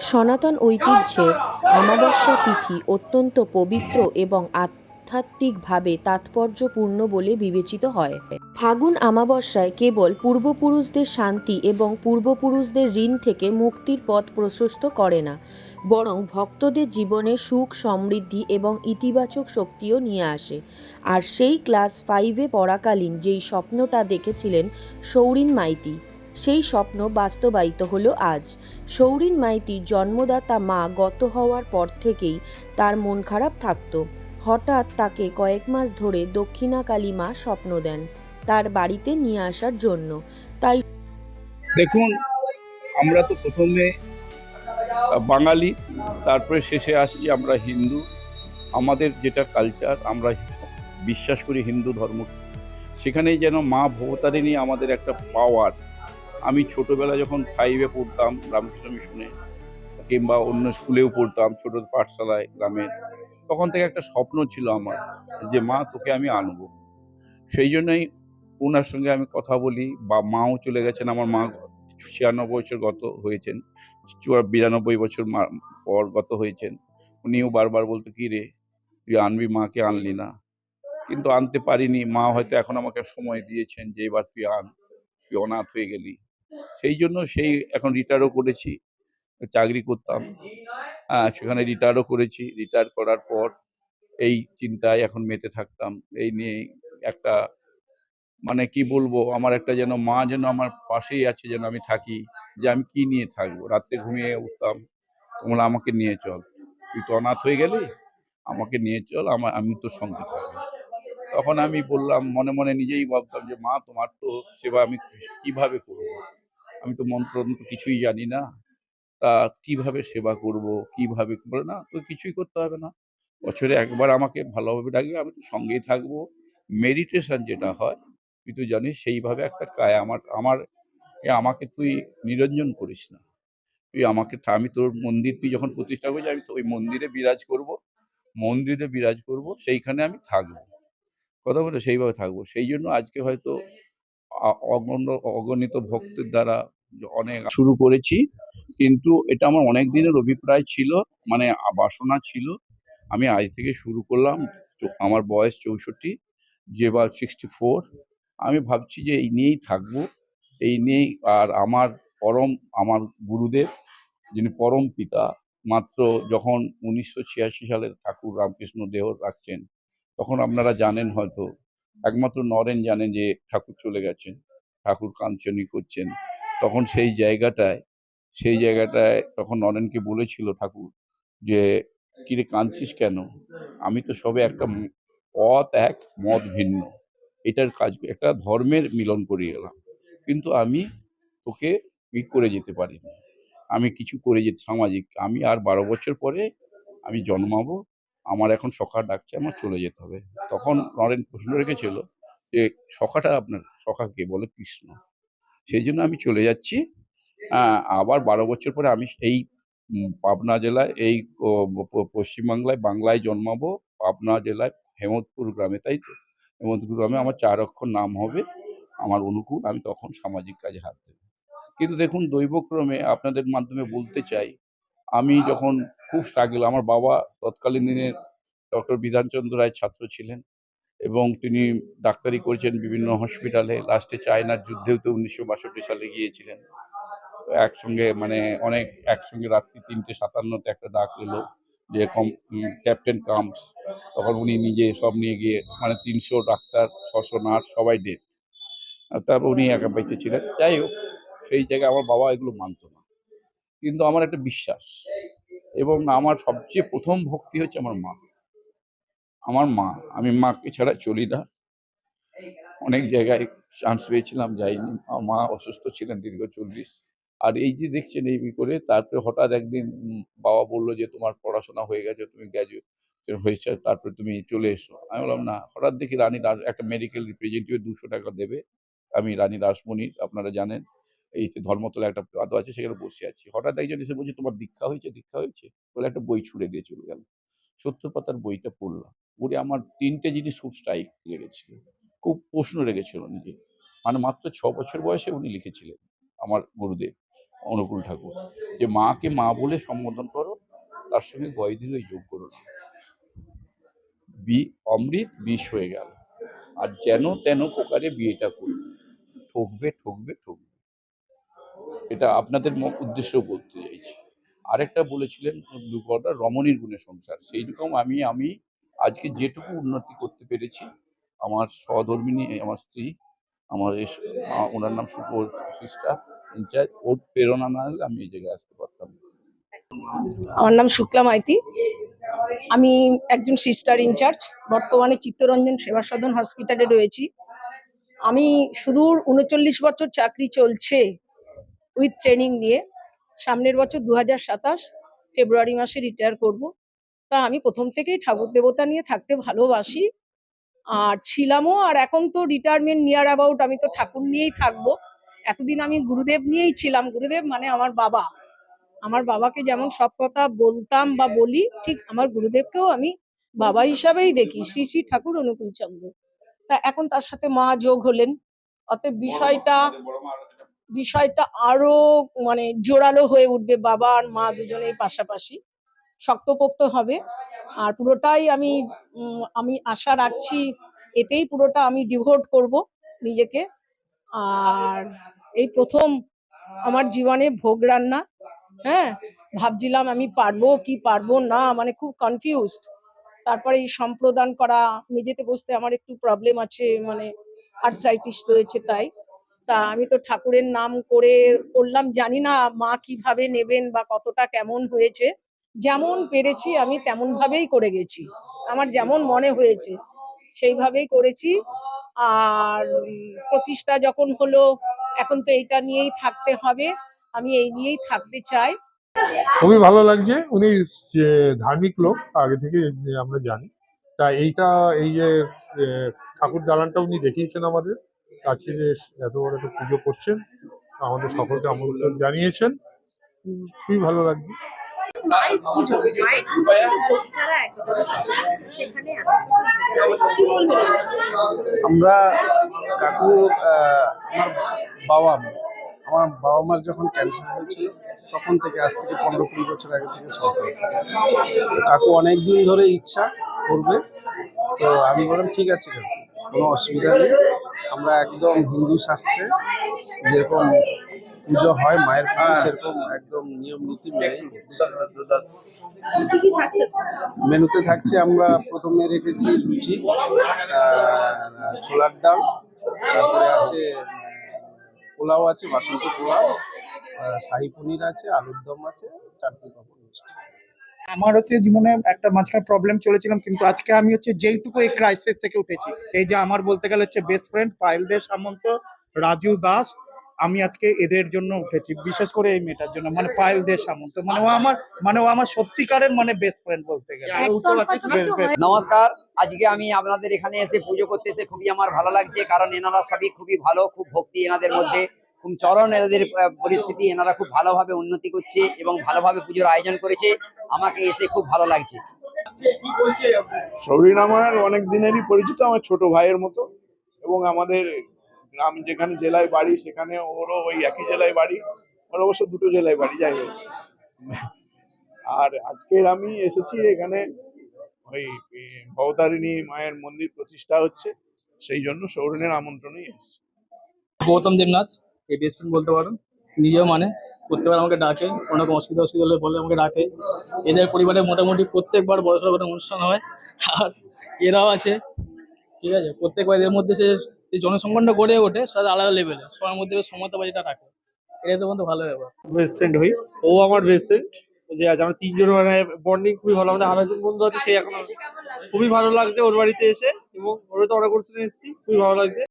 সনাতন ঐতিহ্যের অমাবস্যা তিথি অত্যন্ত পবিত্র এবং আধ্যাত্মিকভাবে তাৎপর্যপূর্ণ বলে বিবেচিত হয়। ফাগুন অমাবস্যায় কেবল পূর্বপুরুষদের শান্তি এবং পূর্বপুরুষদের ঋণ থেকে মুক্তির পথ প্রশস্ত করে না বরং ভক্তদের জীবনে সুখ, সমৃদ্ধি এবং ইতিবাচক শক্তিও নিয়ে আসে। আর সেই ক্লাস ফাইভে পড়াকালীন যেই স্বপ্নটা দেখেছিলেন সৌরিন মাইতি, সেই স্বপ্ন বাস্তবায়িত হলো আজ। সৌরিন মাইতির জন্মদাতা মা গত হওয়ার পর থেকেই তার মন খারাপ থাকতো। হঠাৎ তাকে কয়েক মাস ধরে দক্ষিণাকালী মা স্বপ্ন দেন তার বাড়িতে নিয়ে আসার জন্য। তাই দেখুন, আমরা তো প্রথমে বাঙালি, তারপরে শেষে আসছি আমরা হিন্দু। আমাদের যেটা কালচার আমরা বিশ্বাস করি হিন্দু ধর্ম। সেখানেই যেন মা ভবতারিণী আমাদের একটা পাওয়ার আমি ছোটবেলা যখন ফাইভে পড়তাম, রামকৃষ্ণ মিশনে, কিংবা অন্য স্কুলেও পড়তাম, ছোট পাঠশালায়, গ্রামে, তখন থেকে একটা স্বপ্ন ছিল আমার যে, মা, তোকে আমি আনব। সেই জন্যই ওনার সঙ্গে আমি কথা বলি, বা মাও চলে গেছেন, আমার মা ছিয়ানব্বই বছর গত হয়েছেন বিরানব্বই বছর পর গত হয়েছেন। উনিও বারবার বলতো, কি রে, তুই আনবি, মাকে আনলি না। কিন্তু আনতে পারিনি, মা হয়তো এখন আমাকে সময় দিয়েছেন যে, এবার তুই আন, তুই অনাথ হয়ে গেলি। সেই জন্য সেই এখন রিটায়ারও করেছি, চাকরি করতাম। হ্যাঁ সেখানে রিটায়ারও করেছি। রিটায়ার করার পর এই চিন্তায় এখন মেতে থাকতাম। এই নিয়ে একটা মানে কি বলব, আমার একটা যেন মা যেন আমার পাশেই আছে, যেন আমি থাকি, যে আমি কি নিয়ে থাকব? রাত্রে ঘুমিয়ে উঠতাম, তোমরা আমাকে নিয়ে চল। তুই তো অনাথ হয়ে গেলি, আমাকে নিয়ে চল, আমার, আমি তোর সঙ্গে থাকব। তখন আমি বললাম, মনে মনে নিজেই ভাবতাম যে, মা, তোমার তো সেবা আমি কীভাবে করব? আমি তো মন্ত্র কিছুই জানি না। তা কীভাবে সেবা করব? কীভাবে বলে, না তো কিছুই করতে হবে না। বছরে একবার আমাকে ভালোভাবে ডাকবে, আমি তো সঙ্গেই থাকব। মেডিটেশন যেটা হয় তুই তো জানিস সেইভাবে একটা কায় আমার আমার আমাকে তুই নিরঞ্জন করিস না। তুই আমাকে আমি তোর মন্দির তুই যখন প্রতিষ্ঠা করবি আমি তো ওই মন্দিরে বিরাজ করব, মন্দিরে বিরাজ করব, সেইখানে আমি থাকব। কথা বলে সেইভাবে থাকব। সেই জন্য আজকে হয়তো অগণ, অগণিত ভক্তের দ্বারা অনেক শুরু করেছি, কিন্তু এটা আমার অনেক দিনের অভিপ্রায় ছিল মানে বাসনা ছিল। আমি আজ থেকে শুরু করলাম আমার বয়স চৌষট্টি, যে বা সিক্সটি ফোর আমি ভাবছি যে এই নিয়েই থাকব। এই নিয়েই আর আমার পরম, আমার গুরুদেব, যিনি পরম পিতা, মাত্র যখন উনিশশো ছিয়াশি সালের ঠাকুর রামকৃষ্ণ দেহ রাখছেন, তখন আপনারা জানেন হয়তো, একমাত্র নরেন জানেন যে ঠাকুর চলে গেছেন, ঠাকুর কাঞ্চনী করছেন। তখন সেই জায়গাটায় সেই জায়গাটায় তখন নরেনকে বলেছিল ঠাকুর যে, কিরে কাঁদছিস কেন? আমি তো সবে একটা পথ এক মত ভিন্ন। এটার কাজ, একটা ধর্মের মিলন করিয়ে গেলাম কিন্তু আমি তোকে ই করে যেতে পারিনি। আমি কিছু করে যেতে, সামাজিক, আমি আর বারো বছর পরে আমি জন্মাবো, আমার এখন সখা ডাকছে, আমার চলে যেতে হবে। তখন নরেন প্রশ্ন রেখেছিল যে, সখাটা আপনার সখাকে বলে? কৃষ্ণ। সেই জন্য আমি চলে যাচ্ছি। আবার বারো বছর পরে আমি এই পাবনা জেলায়, এই পশ্চিমবাংলায়, বাংলায় জন্মাবো, পাবনা জেলায়, হেমন্তপুর গ্রামে, তাই তো? হেমন্তপুর গ্রামে আমার চার অক্ষর নাম হবে, আমার অনুকূল, আমি তখন সামাজিক কাজে হাত দেবো। কিন্তু দেখুন, দৈবক্রমে আপনাদের মাধ্যমে বলতে চাই, আমি যখন খুব স্ট্রাগল আমার বাবা তৎকালীন দিনের ডক্টর বিধানচন্দ্র রায় ছাত্র ছিলেন এবং তিনি ডাক্তারি করেছেন বিভিন্ন হসপিটালে লাস্টে চায়নার যুদ্ধেও তো উনিশশো বাষট্টি সালে গিয়েছিলেন। একসঙ্গে মানে অনেক একসঙ্গে রাত্রি তিনটে সাতান্নতে একটা ডাক এলো যে, কম ক্যাপ্টেন কামস। তখন উনি নিজে সব নিয়ে গিয়ে মানে তিনশো ডাক্তার, ছশো নার্স, সবাই ডেট। তারপর উনি একা বেঁচে ছিলেন। যাই হোক, সেই জায়গায় আমার বাবা এগুলো মানতো না। কিন্তু আমার একটা বিশ্বাস এবং আমার সবচেয়ে প্রথম ভক্তি হচ্ছে আমার মা। আমার মা, আমি মাকে ছাড়া চলি না। অনেক জায়গায় চান্স পেয়েছিলাম, যাইনি। আমার মা অসুস্থ ছিলেন দীর্ঘ চল্লিশ। আর এই যে দেখছেন এই করে তারপরে হঠাৎ একদিন বাবা বলল যে, তোমার পড়াশোনা হয়ে গেছে, তুমি গ্র্যাজুয়েট হয়েছে, তারপরে তুমি চলে এসো। আমি বললাম, না। হঠাৎ দেখি রানী দাস একটা মেডিকেল রিপ্রেজেন্টেটিভ দুশো টাকা দেবে। আমি রানী রাসমণির আপনারা জানেন, এই যে ধর্মতলা একটা পাদ আছে, সেখানে বসে আছি। হঠাৎ একজন এসে বলছে, তোমার দীক্ষা হয়েছে দীক্ষা হয়েছে? বলে একটা বই ছুড়ে দিয়ে চলে গেল। সত্য পাতার বইটা পড়লাম। পড়ে আমার তিনটে জিনিস খুব স্ট্রাইক লেগেছিল। খুব প্রশ্ন রেখেছিল নিজে। মানে মাত্র ছ বছর বয়সে উনি লিখেছিলেন, আমার গুরুদেব। অনুকূল ঠাকুর। যে মাকে মা বলে সম্বোধন করো, তার সঙ্গে গয়দীর যোগ করো না। বি অমৃত বিষ হয়ে গেল। আর যেন তেন প্রকারে বিয়েটা করবে। ঠকবে ঠকবে ঠকবে। এটা আপনাদের উদ্দেশ্য বলতে চাইছি। আরেকটা বলেছিলেন দুকটা রমণীর গুণে সংসার। সেই রকম আমি আমি আজকে যেটুকু উন্নতি করতে পেরেছি, আমার সহধর্মিনী, আমার স্ত্রী, আমার ওনার নাম শুভ সিস্টার ইনচার্জ ওর প্রেরণা না হলে আমি এই জায়গায় আসতে পারতাম আমার নাম শুক্লা মাইতি। আমি একজন সিস্টার ইনচার্জ বর্তমানে চিত্তরঞ্জন সেবা সদন হসপিটালে রয়েছি। আমি সুদূর উনচল্লিশ বছর চাকরি চলছে উইথ ট্রেনিং নিয়ে। সামনের বছর দু সাতাশ ফেব্রুয়ারি মাসে রিটায়ার করব। তা আমি প্রথম থেকেই ঠাকুর দেবতা নিয়ে থাকতে ভালোবাসি। আর ছিলামও, আর এখন তো রিটায়ারমেন্ট নিয়ার অ্যাবাউট আমি তো ঠাকুর নিয়েই থাকব। এতদিন আমি গুরুদেব নিয়েই ছিলাম। গুরুদেব মানে আমার বাবা। আমার বাবাকে যেমন সব কথা বলতাম বা বলি ঠিক আমার গুরুদেবকেও আমি বাবা হিসাবেই দেখি শ্রী শ্রী ঠাকুর অনুকূল চন্দ্র। তা এখন তার সাথে মা যোগ হলেন। অতএব বিষয়টা বিষয়টা আরও মানে জোরালো হয়ে উঠবে বাবা আর মা দুজনেই পাশাপাশি। শক্তপোক্ত হবে। আর পুরোটাই আমি আমি আশা রাখছি এতেই পুরোটা আমি ডিভোট করব নিজেকে। আর এই প্রথম আমার জীবনে ভোগ রান্না হ্যাঁ? ভাবছিলাম আমি পারব কি পারব না মানে খুব কনফিউজড তারপরে এই সম্প্রদান করা, মেঝেতে বসতে আমার একটু প্রবলেম আছে মানে আর্থ্রাইটিস রয়েছে তাই। তা আমি তো ঠাকুরের নাম করে করলাম জানি না মা কীভাবে নেবেন বা কতটা কেমন হয়েছে। যেমন পেরেছি আমি তেমন ভাবেই করে গেছি। আমার যেমন মনে হয়েছে, সেইভাবেই করেছি। আর প্রতিষ্ঠা যখন হলো এখন তো এইটা নিয়েই থাকতে হবে। আমি এই নিয়েই থাকতে চাই। খুবই ভালো লাগছে। উনি যে ধার্মিক লোক আগে থেকে আমরা জানি। তা এইটা এই যে ঠাকুর দালানটা উনি দেখিয়েছেন আমাদের। কাছে যে এত বড় একটা পুজো করছেন আমাদের সকলকে আমন্ত্রণ জানিয়েছেন। উম, খুবই ভালো বলবেন? আমরা কাকু আহ, আমার বাবা আমার বাবা মার যখন ক্যান্সার হয়েছিল তখন থেকে আজ থেকে পনেরো কুড়ি বছর আগে থেকে তো কাকু অনেক দিন ধরে ইচ্ছা করবে তো আমি বললাম ঠিক আছে কোনো অসুবিধা নেই। আমরা একদম হিন্দু শাস্ত্রে যেরকম পুজো হয় মায়ের পুজো সেরকম একদম নিয়ম নীতি থাকছে? মেনুতে থাকছে আমরা প্রথমে রেখেছি লুচি ছোলার ডাল তারপরে আছে পোলাও আছে, বাসন্তী পোলাও শাহি পনির আছে, আলুর দম আছে, চাটনি পাপড় আমার হচ্ছে জীবনে একটা মাঝখানে প্রবলেম চলেছিলাম, কিন্তু আজকে আমি হচ্ছে যেইটুকু এই ক্রাইসিস থেকে উঠেছি, এই যে আমার বলতে গেলে হচ্ছে বেস্ট ফ্রেন্ড পায়েল দে সামন্ত রাজু দাস আমি আজকে এদের জন্য উঠেছি বিশেষ করে এই মেয়েটার জন্য মানে পায়েল দে সামন্ত মানে ও আমার মানে ও আমার সত্যিকারের মানে বেস্ট ফ্রেন্ড বলতে গেলে। নমস্কার আজকে আমি আপনাদের এখানে এসে পুজো করতে এসে খুবই আমার ভালো লাগছে কারণ এনারা সবই খুবই ভালো খুব ভক্তি এনাদের মধ্যে খুব চরণ এনাদের আহ, পরিস্থিতি এনারা খুব ভালোভাবে উন্নতি করছে এবং ভালোভাবে পুজোর আয়োজন করেছে আমাকে এসে খুব ভালো লাগছে। সৌরিন আমার অনেক দিনেরই পরিচিত আমার ছোট ভাইয়ের মতো এবং আমাদের গ্রাম যেখানে জেলায় বাড়ি, সেখানে ওরও ওই একই জেলায় বাড়ি ওর অবশ্য দুটো জেলায় বাড়ি, যাই হোক। আর আজকের আমি এসেছি এখানে ওই ভবতারিণী মায়ের মন্দির প্রতিষ্ঠা হচ্ছে, সেই জন্য সৌরিনের আমন্ত্রণেই এসেছি। গৌতম দেবনাথ এই বলতে পারেন নিজেও মানে প্রত্যেকবার আমাকে ডাকে রকম অসুবিধা অসুবিধা হলে বলে আমাকে ডাকে। এদের পরিবারে মোটামুটি প্রত্যেকবার বড় সড়ো অনুষ্ঠান হয়, আর এরাও আছে। ঠিক আছে? প্রত্যেকবার এদের মধ্যে সে যে জনসংখ্যাটা গড়ে ওঠে, সেটা আলাদা লেভেলে সবার মধ্যে বেশ যেটা থাকে। এটা তো বন্ধু ভালো ব্যাপার। বেস্ট ফ্রেন্ড হই। ও আমার বেস্ট ফ্রেন্ড যে আজ আমরা তিনজন মানে বন্ডিং খুবই ভালো। আমাদের আরও একজন বন্ধু আছে, সে এখন খুবই ভালো লাগছে ওর বাড়িতে এসে এবং ওর তো অর্ডার করছিলেন এসেছি, খুবই ভালো লাগছে।